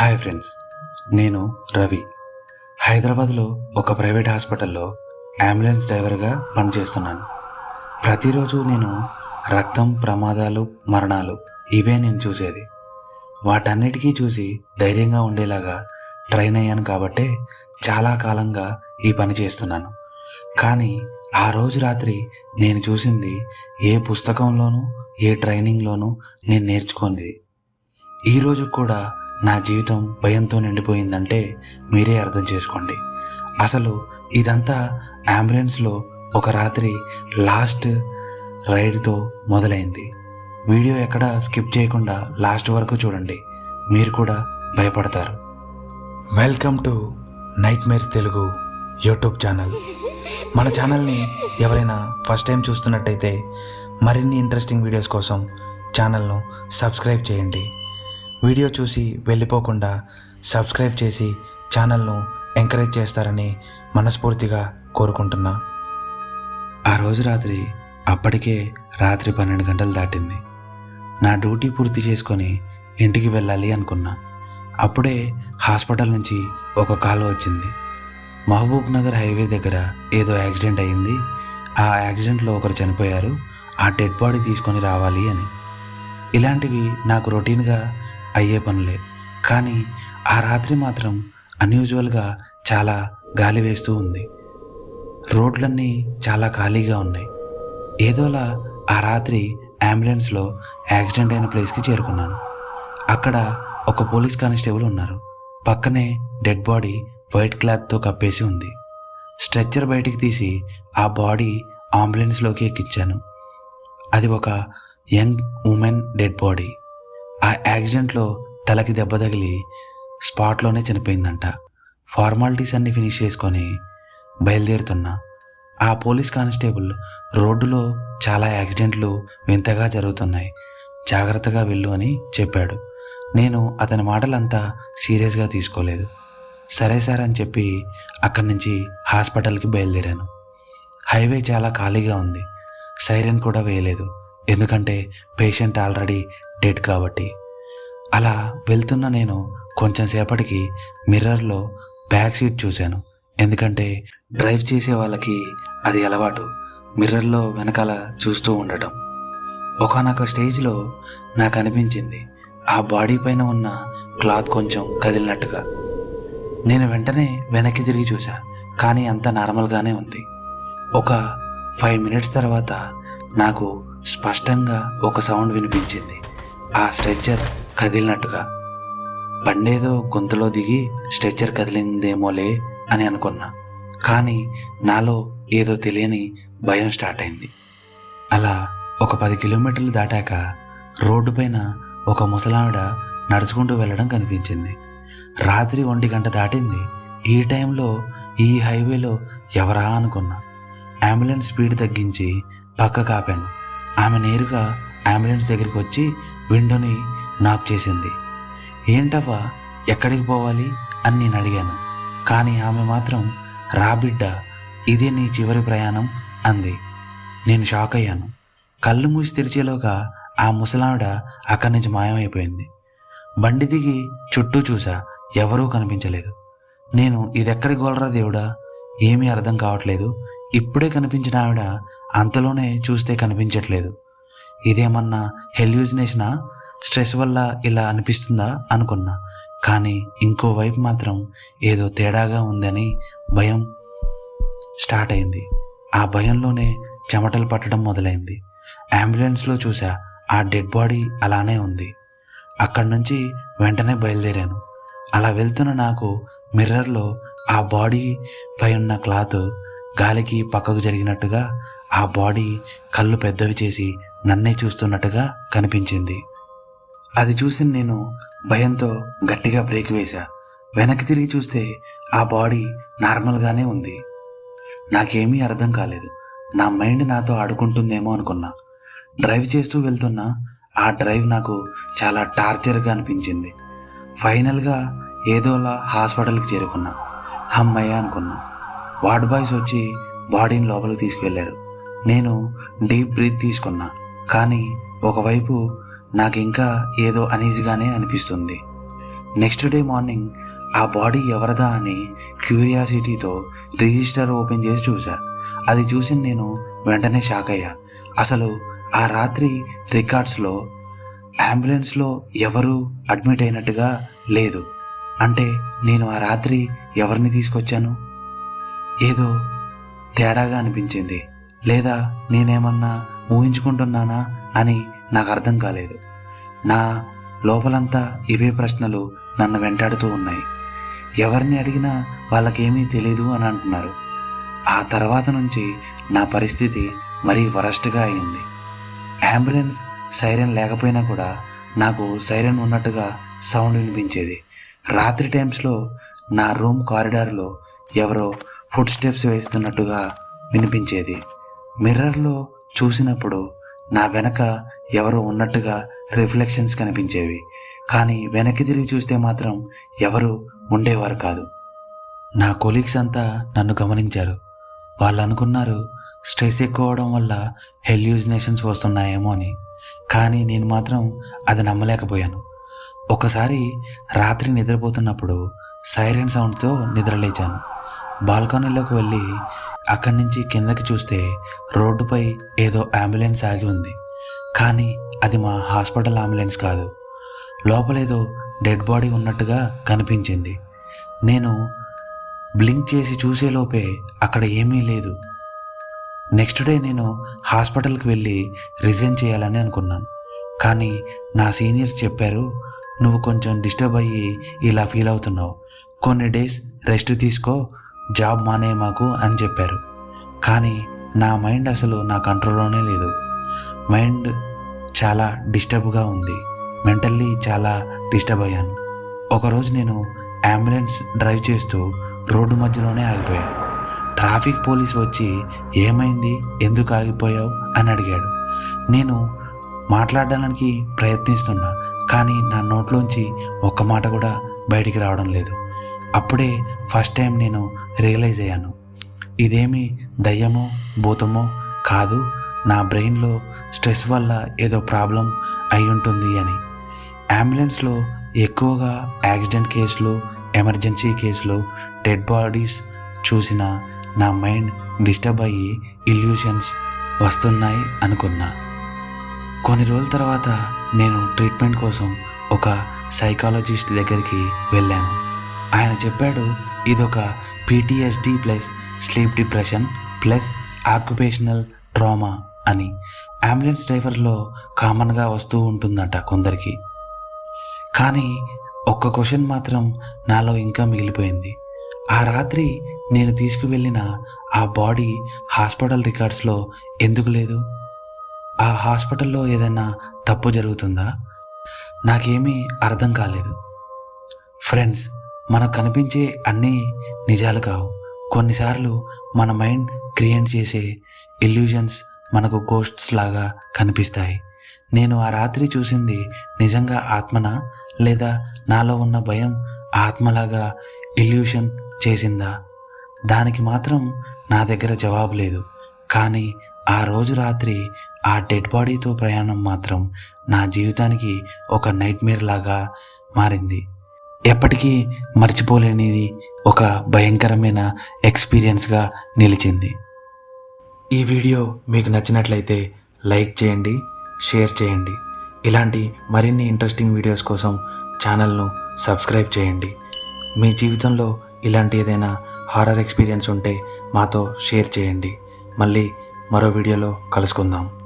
Hi friends నేను రవి. హైదరాబాద్లో ఒక ప్రైవేట్ హాస్పిటల్లో అంబులెన్స్ డ్రైవర్గా పనిచేస్తున్నాను. ప్రతిరోజు నేను రక్తం ప్రమాదాలు మరణాలు ఇవే నేను చూసేది. వాటన్నిటికీ చూసి ధైర్యంగా ఉండేలాగా ట్రైన్ అయ్యాను కాబట్టే చాలా కాలంగా ఈ పని చేస్తున్నాను. కానీ ఆ రోజు రాత్రి నేను చూసింది ఏ పుస్తకంలోనూ ఏ ట్రైనింగ్లోనూ నేను నేర్చుకుంది ఈరోజు కూడా నా జీవితం భయంతో నిండిపోయిందంటే మీరే అర్థం చేసుకోండి. అసలు ఇదంతా అంబులెన్స్లో ఒక రాత్రి లాస్ట్ రైడ్తో మొదలైంది. వీడియో ఎక్కడ స్కిప్ చేయకుండా లాస్ట్ వరకు చూడండి. మీరు కూడా భయపడతారు. Welcome to nightmare Telugu YouTube channel. మన ఛానల్ని ఎవరైనా ఫస్ట్ టైం చూస్తున్నట్టయితే మరిన్ని ఇంట్రెస్టింగ్ వీడియోస్ కోసం ఛానల్ను సబ్స్క్రైబ్ చేయండి. వీడియో చూసి వెళ్ళిపోకుండా సబ్స్క్రైబ్ చేసి ఛానల్ను ఎంకరేజ్ చేస్తారని మనస్ఫూర్తిగా కోరుకుంటున్నా. ఆ రోజు రాత్రి అప్పటికే రాత్రి పన్నెండు గంటలు దాటింది. నా డ్యూటీ పూర్తి చేసుకొని ఇంటికి వెళ్ళాలి అనుకున్నా. అప్పుడే హాస్పిటల్ నుంచి ఒక కాల్ వచ్చింది. మహబూబ్ నగర్ హైవే దగ్గర ఏదో యాక్సిడెంట్ అయింది ఆ యాక్సిడెంట్లో ఒకరు చనిపోయారు. ఆ డెడ్ బాడీ తీసుకొని రావాలి అని. ఇలాంటివి నాకు రొటీన్గా అయ్యే పనులే. కానీ ఆ రాత్రి మాత్రం అన్యూజువల్గా చాలా గాలి వేస్తూ ఉంది. రోడ్లన్నీ చాలా ఖాళీగా ఉన్నాయి. ఏదోలా ఆ రాత్రి అంబులెన్స్లో యాక్సిడెంట్ అయిన ప్లేస్కి చేరుకున్నాను. అక్కడ ఒక పోలీస్ కానిస్టేబుల్ ఉన్నారు. పక్కనే డెడ్ బాడీ వైట్ క్లాత్తో కప్పేసి ఉంది. స్ట్రెచ్చర్ బయటికి తీసి ఆ బాడీ అంబులెన్స్లోకి ఎక్కించాను అది ఒక యంగ్ ఉమెన్ డెడ్ బాడీ. ఆ యాక్సిడెంట్లో తలకి దెబ్బ తగిలి స్పాట్లోనే చనిపోయిందంట. ఫార్మాలిటీస్ అన్ని ఫినిష్ చేసుకొని బయలుదేరుతున్నా ఆ పోలీస్ కానిస్టేబుల్ రోడ్డులో చాలా యాక్సిడెంట్లు వింతగా జరుగుతున్నాయి. జాగ్రత్తగా వెళ్ళు అని చెప్పాడు. నేను అతని మాటలంతా సీరియస్గా తీసుకోలేదు. సరే సార్ అని చెప్పి అక్కడి నుంచి హాస్పిటల్కి బయలుదేరాను. హైవే చాలా ఖాళీగా ఉంది. సైరన్ కూడా వేయలేదు. ఎందుకంటే పేషెంట్ ఆల్రెడీ డెడ్ కాబట్టి. అలా వెళ్తున్న నేను కొంచెం సేపటికి మిర్రర్లో బ్యాక్ సీట్ చూశాను. ఎందుకంటే డ్రైవ్ చేసే వాళ్ళకి అది అలవాటు. మిర్రర్లో వెనకాల చూస్తూ ఉండటం. ఒకనొక స్టేజ్లో నాకు అనిపించింది ఆ బాడీ పైన ఉన్న క్లాత్ కొంచెం కదిలినట్టుగా. నేను వెంటనే వెనక్కి తిరిగి చూసా కానీ అంత నార్మల్గానే ఉంది. ఒక ఫైవ్ మినిట్స్ తర్వాత నాకు స్పష్టంగా ఒక సౌండ్ వినిపించింది. ఆ స్ట్రెచ్చర్ కదిలినట్టుగా. బండేదో గొంతులో దిగి స్ట్రెచ్చర్ కదిలిందేమోలే అని అనుకున్నా. కానీ నాలో ఏదో తెలియని భయం స్టార్ట్ అయింది. అలా ఒక పది కిలోమీటర్లు దాటాక రోడ్డు పైన ఒక ముసలావిడ నడుచుకుంటూ వెళ్ళడం కనిపించింది. రాత్రి ఒంటి గంట దాటింది. ఈ టైంలో ఈ హైవేలో ఎవరా అనుకున్నా. అంబులెన్స్ స్పీడ్ తగ్గించి పక్క కాపాను. ఆమె నేరుగా అంబులెన్స్ దగ్గరికి వచ్చి విండోని నాక్ చేసింది. ఏంటవ్వా ఎక్కడికి పోవాలి? అని నేను అడిగాను. కానీ ఆమె మాత్రం రా బిడ్డ ఇదే నీ చివరి ప్రయాణం అంది. నేను షాక్ అయ్యాను. కళ్ళు మూసి తెరిచేలోగా ఆ ముసలావిడ అక్కడి నుంచి మాయమైపోయింది. బండి దిగి చుట్టూ చూసా ఎవరూ కనిపించలేదు. నేను ఇదెక్కడి గోలరా దేవుడా? ఏమీ అర్థం కావట్లేదు. ఇప్పుడే కనిపించిన ఆవిడ అంతలోనే చూస్తే కనిపించట్లేదు. ఇదేమన్నా హెల్యూజినేషనా స్ట్రెస్ వల్ల ఇలా అనిపిస్తుందా? అనుకున్నా. కానీ ఇంకోవైపు మాత్రం ఏదో తేడాగా ఉందని భయం స్టార్ట్ అయింది. ఆ భయంలోనే చెమటలు పట్టడం మొదలైంది. అంబులెన్స్లో చూసా ఆ డెడ్ బాడీ అలానే ఉంది. అక్కడి నుంచి వెంటనే బయలుదేరాను. అలా వెళ్తున్న నాకు మిర్రర్లో ఆ బాడీ పై ఉన్న క్లాత్ గాలికి పక్కకు జరిగినట్టుగా ఆ బాడీ కళ్ళు పెద్దవి చేసి నన్నే చూస్తున్నట్టుగా కనిపించింది. అది చూసి నేను భయంతో గట్టిగా బ్రేక్ వేశా. వెనక్కి తిరిగి చూస్తే ఆ బాడీ నార్మల్గానే ఉంది. నాకేమీ అర్థం కాలేదు. నా మైండ్ నాతో ఆడుకుంటుందేమో అనుకున్నా. డ్రైవ్ చేస్తూ వెళ్తున్నా ఆ డ్రైవ్ నాకు చాలా టార్చర్గా అనిపించింది. ఫైనల్గా ఏదోలా హాస్పిటల్కి చేరుకున్నా. హమ్మయ్య అనుకున్నా. వార్డ్ బాయ్స్ వచ్చి బాడీని లోపలికి తీసుకువెళ్ళారు. నేను డీప్ బ్రీత్ తీసుకున్నా. కానీ ఒకవైపు నాకు ఇంకా ఏదో అనీజీగానే అనిపిస్తుంది. నెక్స్ట్ డే మార్నింగ్ ఆ బాడీ ఎవరిదా అని క్యూరియాసిటీతో రిజిస్టర్ ఓపెన్ చేసి చూసా. అది చూసి నేను వెంటనే షాక్ అయ్యా. అసలు ఆ రాత్రి రికార్డ్స్లో అంబులెన్స్లో ఎవరు అడ్మిట్ అయినట్టుగా లేదు. అంటే నేను ఆ రాత్రి ఎవరిని తీసుకొచ్చాను? ఏదో తేడాగా అనిపించింది. లేదా నేనేమన్నా ఊహించుకుంటున్నానా అని నాకు అర్థం కాలేదు. నా లోపలంతా ఇవే ప్రశ్నలు నన్ను వెంటాడుతూ ఉన్నాయి. ఎవరిని అడిగినా వాళ్ళకేమీ తెలియదు అని అంటున్నారు. ఆ తర్వాత నుంచి నా పరిస్థితి మరీ వరస్ట్గా అయింది. అంబులెన్స్ సైరన్ లేకపోయినా కూడా నాకు సైరన్ ఉన్నట్టుగా సౌండ్ వినిపించేది. రాత్రి టైమ్స్లో నా రూమ్ కారిడార్లో ఎవరో ఫుట్ స్టెప్స్ వేస్తున్నట్టుగా వినిపించేది. మిర్రర్లో చూసినప్పుడు నా వెనక ఎవరో ఉన్నట్టుగా రిఫ్లెక్షన్స్ కనిపించేవి. కానీ వెనక్కి తిరిగి చూస్తే మాత్రం ఎవరు ఉండేవారు కాదు. నా కొలీగ్స్ అంతా నన్ను గమనించారు. వాళ్ళు అనుకున్నారు స్ట్రెస్ ఎక్కువ అవడం వల్ల హెల్యూజినేషన్స్ వస్తున్నాయేమో అని. కానీ నేను మాత్రం అది నమ్మలేకపోయాను. ఒకసారి రాత్రి నిద్రపోతున్నప్పుడు సైరన్ సౌండ్తో నిద్రలేచాను. బాల్కనీలోకి వెళ్ళి అక్కడి నుంచి కిందకి చూస్తే రోడ్డుపై ఏదో అంబులెన్స్ ఆగి ఉంది. కానీ అది మా హాస్పిటల్ అంబులెన్స్ కాదు. లోపలేదో డెడ్ బాడీ ఉన్నట్టుగా కనిపించింది. నేను బ్లింక్ చేసి చూసేలోపే అక్కడ ఏమీ లేదు. నెక్స్ట్ డే నేను హాస్పిటల్కి వెళ్ళి రిజైన్ చేయాలని అనుకున్నాను. కానీ నా సీనియర్స్ చెప్పారు నువ్వు కొంచెం డిస్టర్బ్ అయ్యి ఇలా ఫీల్ అవుతున్నావు. కొన్ని డేస్ రెస్ట్ తీసుకో జాబ్ మానే మాకు అని చెప్పారు. కానీ నా మైండ్ అసలు నా కంట్రోల్లోనే లేదు. మైండ్ చాలా డిస్టర్బ్గా ఉంది. మెంటల్లీ చాలా డిస్టర్బ్ అయ్యాను. ఒకరోజు నేను అంబులెన్స్ డ్రైవ్ చేస్తూ రోడ్డు మధ్యలోనే ఆగిపోయాను ట్రాఫిక్ పోలీస్ వచ్చి ఏమైంది? ఎందుకు ఆగిపోయావు? అని అడిగాడు. నేను మాట్లాడడానికి ప్రయత్నిస్తున్నా కానీ నా నోట్లోంచి ఒక్క మాట కూడా బయటికి రావడం లేదు. అప్పుడే ఫస్ట్ టైం నేను రియలైజ్ అయ్యాను. ఇదేమి దయ్యమో భూతమో కాదు నా బ్రెయిన్లో స్ట్రెస్ వల్ల ఏదో ప్రాబ్లం అయి ఉంటుంది అని. అంబులెన్స్లో ఎక్కువగా యాక్సిడెంట్ కేసులు ఎమర్జెన్సీ కేసులు డెడ్ బాడీస్ చూసిన నా మైండ్ డిస్టర్బ్ అయ్యి ఇల్యూషన్స్ వస్తున్నాయి అనుకున్నా. కొన్ని రోజుల తర్వాత నేను ట్రీట్మెంట్ కోసం ఒక సైకాలజిస్ట్ దగ్గరికి వెళ్ళాను. ఆయన చెప్పాడు ఇదొక PTSD plus sleep depression plus occupational trauma అని. అంబులెన్స్ డ్రైవర్లో కామన్గా వస్తూ ఉంటుందట కొందరికి. కానీ ఒక్క క్వశ్చన్ మాత్రం నాలో ఇంకా మిగిలిపోయింది. ఆ రాత్రి నేను తీసుకువెళ్ళిన ఆ బాడీ హాస్పిటల్ రికార్డ్స్లో ఎందుకు లేదు? ఆ హాస్పిటల్లో ఏదైనా తప్పు జరుగుతుందా? నాకేమీ అర్థం కాలేదు. ఫ్రెండ్స్ మనకు కనిపించే అన్నీ నిజాలు కావు. కొన్నిసార్లు మన మైండ్ క్రియేట్ చేసే ఇల్యూజన్స్ మనకు గోస్ట్స్ లాగా కనిపిస్తాయి. నేను ఆ రాత్రి చూసింది నిజంగా ఆత్మనా? లేదా నాలో ఉన్న భయం ఆత్మలాగా ఇల్యూషన్ చేసిందా? దానికి మాత్రం నా దగ్గర జవాబు లేదు. కానీ ఆ రోజు రాత్రి ఆ డెడ్ బాడీతో ప్రయాణం మాత్రం నా జీవితానికి ఒక నైట్మేర్ లాగా మారింది. ఎప్పటికీ మర్చిపోలేనిది ఒక భయంకరమైన ఎక్స్పీరియన్స్గా నిలిచింది. ఈ వీడియో మీకు నచ్చినట్లయితే లైక్ చేయండి షేర్ చేయండి. ఇలాంటి మరిన్ని ఇంట్రెస్టింగ్ వీడియోస్ కోసం ఛానల్ను సబ్స్క్రైబ్ చేయండి. మీ జీవితంలో ఇలాంటి ఏదైనా హారర్ ఎక్స్పీరియన్స్ ఉంటే మాతో షేర్ చేయండి. మళ్ళీ మరో వీడియోలో కలుసుకుందాం.